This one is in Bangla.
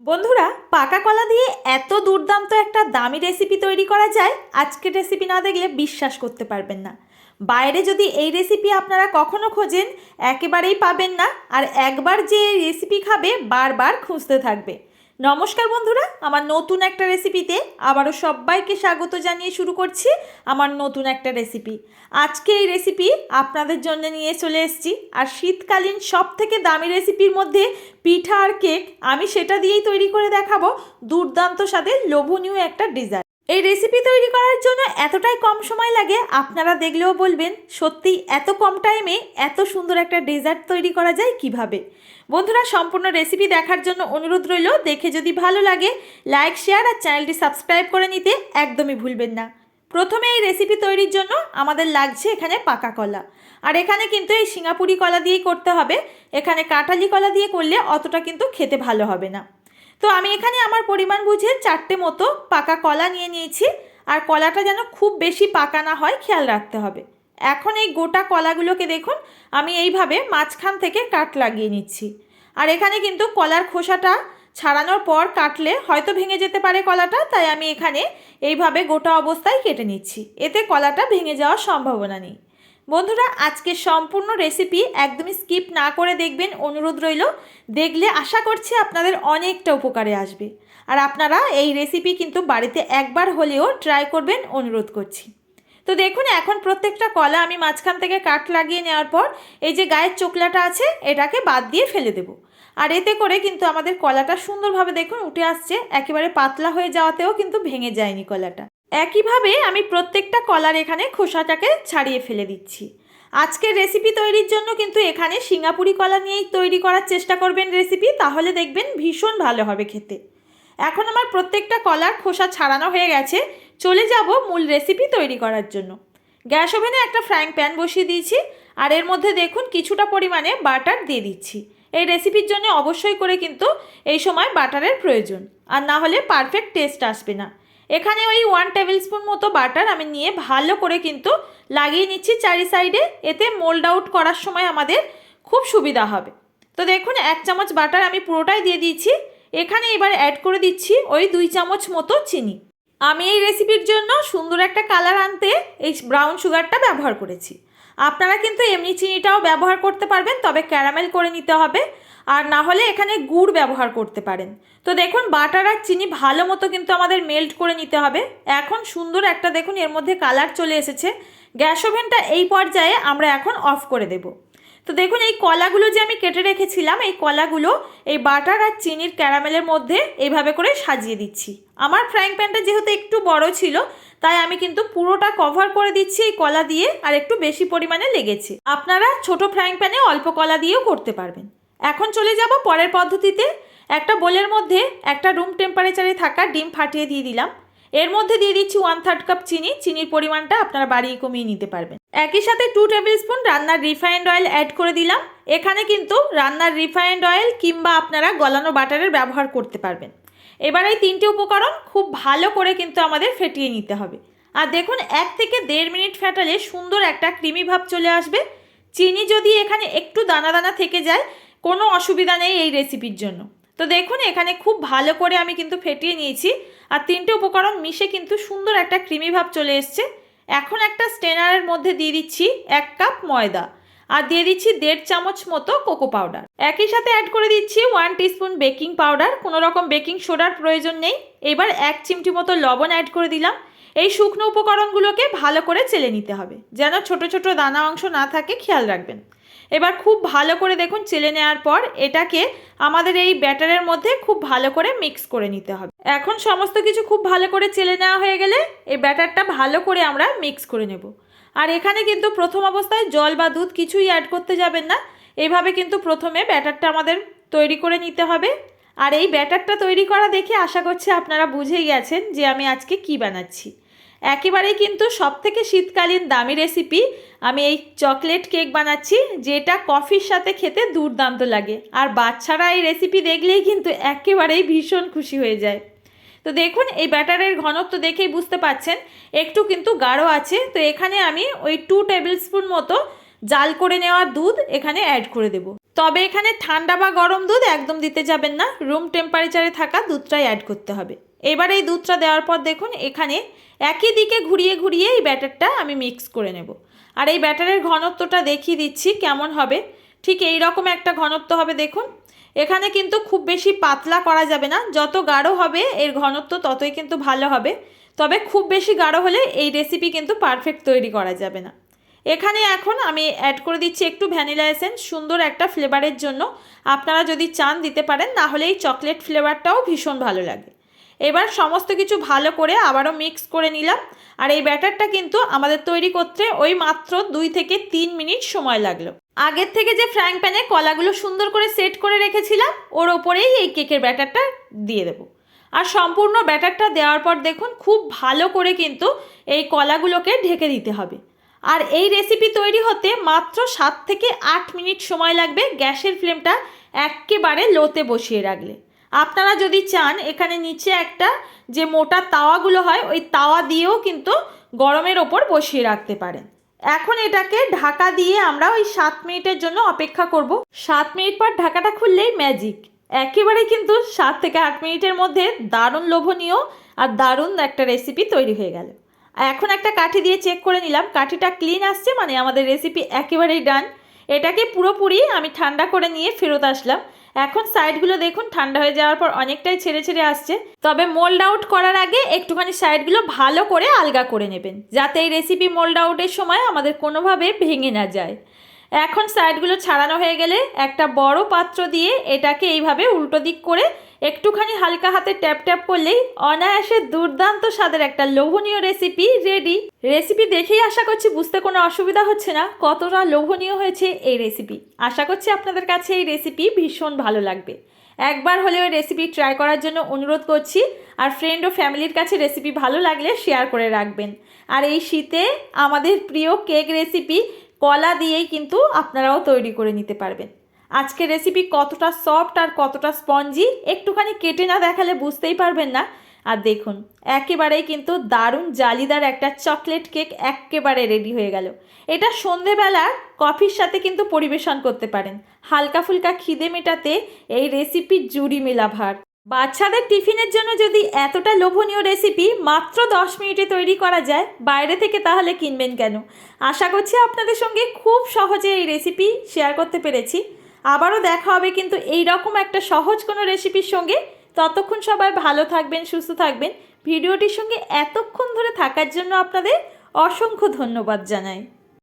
বন্ধুরা, পাকা কলা দিয়ে এত দুর্দান্ত একটা দামি রেসিপি তৈরি করা যায় আজকের রেসিপি না দেখলে বিশ্বাস করতে পারবেন না। বাইরে যদি এই রেসিপি আপনারা কখনো খোঁজেন, একেবারেই পাবেন না, আর একবার যে রেসিপি খাবে, বারবার খুঁজতে থাকবে। নমস্কার বন্ধুরা, আমার নতুন একটা রেসিপিতে আবারও সবাইকে স্বাগত জানিয়ে শুরু করছি আমার নতুন একটা রেসিপি আজকে এই রেসিপি আপনাদের জন্য নিয়ে চলে এসেছি। আর শীতকালীন সব থেকে দামি রেসিপির মধ্যে পিঠা আর কেক আমি সেটা দিয়েই তৈরি করে দেখাবো। দুর্দান্ত স্বাদের লোভনীয় একটা ডিজার্ট এই রেসিপি তৈরি করার জন্য এতটাই কম সময় লাগে, আপনারা দেখলেও বলবেন সত্যি এত কম টাইমে এত সুন্দর একটা ডেজার্ট তৈরি করা যায় কীভাবে? বন্ধুরা, সম্পূর্ণ রেসিপি দেখার জন্য অনুরোধ রইল, দেখে যদি ভালো লাগে লাইক শেয়ার আর চ্যানেলটি সাবস্ক্রাইব করে নিতে একদমই ভুলবেন না। প্রথমে এই রেসিপি তৈরির জন্য আমাদের লাগছে এখানে পাকা কলা। আর এখানে কিন্তু এই সিঙ্গাপুরি কলা দিয়েই করতে হবে, এখানে কাঁঠালি কলা দিয়ে করলে অতটা কিন্তু খেতে ভালো হবে না। তো আমি এখানে আমার পরিমাণ বুঝে চারটে মতো পাকা কলা নিয়ে নিয়েছি। আর কলাটা যেন খুব বেশি পাকা না হয়, খেয়াল রাখতে হবে। এখন এই গোটা কলাগুলোকে দেখুন, আমি এইভাবে মাঝখান থেকে কাট লাগিয়ে নিচ্ছি। আর এখানে কিন্তু কলার খোসাটা ছাড়ানোর পর কাটলে হয়তো ভেঙে যেতে পারে কলাটা, তাই আমি এখানে এইভাবে গোটা অবস্থায় কেটে নিচ্ছি। এতে কলাটা ভেঙে যাওয়ার সম্ভাবনা নেই। বন্ধুরা আজকে সম্পূর্ণ রেসিপি একদমই স্কিপ না করে দেখবেন, অনুরোধ রইল। দেখলে আশা করছি আপনাদের অনেকটা উপকারে আসবে। আর আপনারা এই রেসিপি কিন্তু বাড়িতে একবার হলেও ট্রাই করবেন, অনুরোধ করছি। তো দেখুন, এখন প্রত্যেকটা কলা আমি মাঝখান থেকে কাট লাগিয়ে নেওয়ার পর, এই যে গায়ের চোকলাটা আছে, এটাকে বাদ দিয়ে ফেলে দেবো। আর এতে করে কিন্তু আমাদের কলাটা সুন্দরভাবে দেখুন, উঠে আসছে। একেবারে পাতলা হয়ে যাওয়াতেও কিন্তু ভেঙে যায়নি কলাটা। একইভাবে আমি প্রত্যেকটা কলার এখানে খোসাটাকে ছাড়িয়ে ফেলে দিচ্ছি। আজকের রেসিপি তৈরির জন্য কিন্তু এখানে সিঙ্গাপুরি কলা নিয়েই তৈরি করার চেষ্টা করবেন রেসিপি তাহলে দেখবেন ভীষণ ভালো হবে খেতে। এখন আমার প্রত্যেকটা কলার খোসা ছাড়ানো হয়ে গেছে, চলে যাব মূল রেসিপি তৈরি করার জন্য। গ্যাস ওভেনে একটা ফ্রাইং প্যান বসিয়ে দিয়েছি, আর এর মধ্যে দেখুন কিছুটা পরিমাণে বাটার দিয়ে দিচ্ছি। এই রেসিপির জন্য অবশ্যই করে কিন্তু এই সময় বাটারের প্রয়োজন, আর না হলে পারফেক্ট টেস্ট আসবে না। এখানে ওই ওয়ান টেবিল স্পুন মতো বাটার আমি নিয়ে ভালো করে কিন্তু লাগিয়ে নিচ্ছি চারি সাইডে এতে মোল্ড আউট করার সময় আমাদের খুব সুবিধা হবে। তো দেখুন, এক চামচ বাটার আমি পুরোটাই দিয়ে দিয়েছি। এখানে এবার অ্যাড করে দিচ্ছি ওই দুই চামচ মতো চিনি। আমি এই রেসিপির জন্য সুন্দর একটা কালার আনতে এই ব্রাউন সুগারটা ব্যবহার করেছি। আপনারা কিন্তু এমনি চিনিটাও ব্যবহার করতে পারবেন, তবে ক্যারামেল করে নিতে হবে। আর না হলে এখানে গুড় ব্যবহার করতে পারেন। তো দেখুন, বাটার আর চিনি ভালো মতো কিন্তু আমাদের মেল্ট করে নিতে হবে। এখন সুন্দর একটা দেখুন, এর মধ্যে কালার চলে এসেছে। গ্যাস ওভেনটা এই পর্যায়ে আমরা এখন অফ করে দেব। তো দেখুন, এই কলাগুলো যে আমি কেটে রেখেছিলাম, এই কলাগুলো এই বাটার আর চিনির ক্যারামেলের মধ্যে এইভাবে করে সাজিয়ে দিচ্ছি। আমার ফ্রাইং প্যানটা যেহেতু একটু বড় ছিল, তাই আমি কিন্তু পুরোটা কভার করে দিচ্ছি এই কলা দিয়ে, আর একটু বেশি পরিমাণে লেগেছে। আপনারা ছোট ফ্রাইং প্যানে অল্প কলা দিয়েও করতে পারবেন। এখন চলে যাব পরের পদ্ধতিতে। একটা বোলের মধ্যে একটা রুম টেম্পারেচারে থাকা ডিম ফাটিয়ে দিয়ে দিলাম। এর মধ্যে দিয়ে দিচ্ছি ওয়ান থার্ড কাপ চিনি। চিনির পরিমাণটা আপনারা বাড়িয়ে কমিয়ে নিতে পারবেন। একই সাথে টু টেবিল স্পুন রান্নার রিফাইন্ড অয়েল অ্যাড করে দিলাম। এখানে কিন্তু রান্নার রিফাইন্ড অয়েল কিংবা আপনারা গলানো বাটারের ব্যবহার করতে পারবেন। এবার এই তিনটে উপকরণ খুব ভালো করে কিন্তু আমাদের ফেটিয়ে নিতে হবে। আর দেখুন, এক থেকে দেড় মিনিট ফেটালে সুন্দর একটা ক্রিমি ভাব চলে আসবে। চিনি যদি এখানে একটু দানা দানা থেকে যায় কোনো অসুবিধা নেই এই রেসিপির জন্য। তো দেখুন, এখানে খুব ভালো করে আমি কিন্তু ফেটিয়ে নিয়েছি আর তিনটে উপকরণ মিশে কিন্তু সুন্দর একটা ক্রিমি ভাব চলে এসছে। এখন একটা স্টেনারের মধ্যে দিয়ে দিচ্ছি এক কাপ ময়দা আর দিয়ে দিচ্ছি দেড় চামচ মতো কোকো পাউডার একই সাথে অ্যাড করে দিচ্ছি ওয়ান টিস্পুন বেকিং পাউডার কোনো রকম বেকিং সোডার প্রয়োজন নেই। এবার এক চিমটি মতো লবণ অ্যাড করে দিলাম। এই শুকনো উপকরণগুলোকে ভালো করে চেলে নিতে হবে। যেন ছোট ছোট দানা অংশ না থাকে, খেয়াল রাখবেন। এবার খুব ভালো করে দেখুন চেলে নেওয়ার পর এটাকে আমাদের এই ব্যাটারের মধ্যে খুব ভালো করে মিক্স করে নিতে হবে। এখন সমস্ত কিছু খুব ভালো করে চেলে নেওয়া হয়ে গেলে এই ব্যাটারটা ভালো করে আমরা মিক্স করে নেব। আর এখানে কিন্তু প্রথম অবস্থায় জল বা দুধ কিছুই অ্যাড করতে যাবেন না। এইভাবে কিন্তু প্রথমে ব্যাটারটা আমাদের তৈরি করে নিতে হবে। আর এই ব্যাটারটা তৈরি করা দেখে আশা করছি আপনারা বুঝেই গেছেন যে আমি আজকে কি বানাচ্ছি। একেবারেই কিন্তু সব থেকে শীতকালীন দামি রেসিপি আমি এই চকলেট কেক বানাচ্ছি, যেটা কফির সাথে খেতে দুর্দান্ত লাগে। আর বাচ্চারা এই রেসিপি দেখলেই কিন্তু একেবারেই ভীষণ খুশি হয়ে যায়। তো দেখুন, এই ব্যাটারের ঘনত্ব দেখেই বুঝতে পাচ্ছেন, একটু কিন্তু গাঢ় আছে। তো এখানে আমি ওই টু টেবিল স্পুন মতো জাল করে নেওয়া দুধ এখানে অ্যাড করে দেব। তবে এখানে ঠান্ডা বা গরম দুধ একদম দিতে যাবেন না। রুম টেম্পারেচারে থাকা দুধটাই অ্যাড করতে হবে। এবার এই দুধটা দেওয়ার পর দেখুন, এখানে একই দিকে ঘুরিয়ে ঘুরিয়ে এই ব্যাটারটা আমি মিক্স করে নেব। আর এই ব্যাটারের ঘনত্বটা দেখিয়ে দিচ্ছি কেমন হবে। ঠিক এই রকম একটা ঘনত্ব হবে দেখুন। এখানে কিন্তু খুব বেশি পাতলা করা যাবে না। যত গাঢ় হবে, এর ঘনত্ব ততই কিন্তু ভালো হবে। তবে খুব বেশি গাঢ় হলে এই রেসিপি কিন্তু পারফেক্ট তৈরি করা যাবে না। এখানে এখন আমি অ্যাড করে দিচ্ছি একটু ভ্যানিলা এসেন্স সুন্দর একটা ফ্লেভারের জন্য। আপনারা যদি চান দিতে পারেন তাহলে এই চকলেট ফ্লেভারটাও ভীষণ ভালো লাগে। এবার সমস্ত কিছু ভালো করে আবারও মিক্স করে নিলাম। আর এই ব্যাটারটা কিন্তু আমাদের তৈরি করতে ওই মাত্র দুই থেকে তিন মিনিট সময় লাগল। আগের থেকে যে ফ্র্যাঙ্ক প্যানে কলাগুলো সুন্দর করে সেট করে রেখেছিলাম, ওর ওপরেই এই কেকের ব্যাটারটা দিয়ে দেবো। আর সম্পূর্ণ ব্যাটারটা দেওয়ার পর দেখুন, খুব ভালো করে কিন্তু এই কলাগুলোকে ঢেকে দিতে হবে। আর এই রেসিপি তৈরি হতে মাত্র সাত থেকে আট মিনিট সময় লাগবে গ্যাসের ফ্লেমটা একেবারে লোতে বসিয়ে রাখলে। আপনারা যদি চান, এখানে নিচে একটা যে মোটা তাওয়াগুলো হয়, ওই তাওয়া দিয়েও কিন্তু গরমের ওপর বসিয়ে রাখতে পারেন। এখন এটাকে ঢাকা দিয়ে আমরা ওই সাত মিনিটের জন্য অপেক্ষা করব। সাত মিনিট পর ঢাকাটা খুললেই ম্যাজিক একেবারে কিন্তু সাত থেকে আট মিনিটের মধ্যে দারুণ লোভনীয় আর দারুণ একটা রেসিপি তৈরি হয়ে গেল। এখন একটা কাঠি দিয়ে চেক করে নিলাম। কাঠিটা ক্লিন আসছে মানে আমাদের রেসিপি একেবারেই ডান এটাকে পুরোপুরি আমি ঠান্ডা করে নিয়ে ফেরত আসলাম। এখন সাইডগুলো দেখুন, ঠান্ডা হয়ে যাওয়ার পর অনেকটাই ছেড়ে ছেড়ে আসছে। তবে মোল্ড আউট করার আগে একটুখানি সাইডগুলো ভালো করে আলগা করে নেবেন, যাতে এই রেসিপি মোল্ড আউটের সময় আমাদের কোনোভাবে ভেঙে না যায়। এখন সাইডগুলো ছাড়ানো হয়ে গেলে একটা বড় পাত্র দিয়ে এটাকে এইভাবে উল্টো দিক করে একটুখানি হালকা হাতে ট্যাপ ট্যাপ করলেই অনায়াসে দুর্দান্ত স্বাদের একটা লোভনীয় রেসিপি রেডি রেসিপি দেখেই আশা করছি বুঝতে কোনো অসুবিধা হচ্ছে না, কতটা লোভনীয় হয়েছে এই রেসিপি আশা করছি আপনাদের কাছে এই রেসিপি ভীষণ ভালো লাগবে। একবার হলেও রেসিপি ট্রাই করার জন্য অনুরোধ করছি, আর ফ্রেন্ড ও ফ্যামিলির কাছে রেসিপি ভালো লাগলে শেয়ার করে রাখবেন। আর এই শীতে আমাদের প্রিয় কেক রেসিপি কলা দিয়েই কিন্তু আপনারাও তৈরি করে নিতে পারবেন। আজকের রেসিপি কতটা সফট আর কতটা স্পঞ্জি একটুখানি কেটে না দেখালে বুঝতেই পারবেন না। আর দেখুন, একেবারেই কিন্তু দারুণ জালিদার একটা চকলেট কেক একেবারে রেডি হয়ে গেল। এটা সন্ধেবেলার কফির সাথে কিন্তু পরিবেশন করতে পারেন। হালকা ফুলকা খিদে মেটাতে এই রেসিপি জুড়ি মেলা ভার। বাচ্চাদের টিফিনের জন্য যদি এতটা লোভনীয় রেসিপি মাত্র দশ মিনিটে তৈরি করা যায়, বাইরে থেকে তাহলে কিনবেন কেন? আশা করছি আপনাদের সঙ্গে খুব সহজে এই রেসিপি শেয়ার করতে পেরেছি। আবারও দেখা হবে কিন্তু এই রকম একটা সহজ কোনো রেসিপির সঙ্গে। ততক্ষণ সবাই ভালো থাকবেন, সুস্থ থাকবেন। ভিডিওটির সঙ্গে এতক্ষণ ধরে থাকার জন্য আপনাদের অসংখ্য ধন্যবাদ জানাই।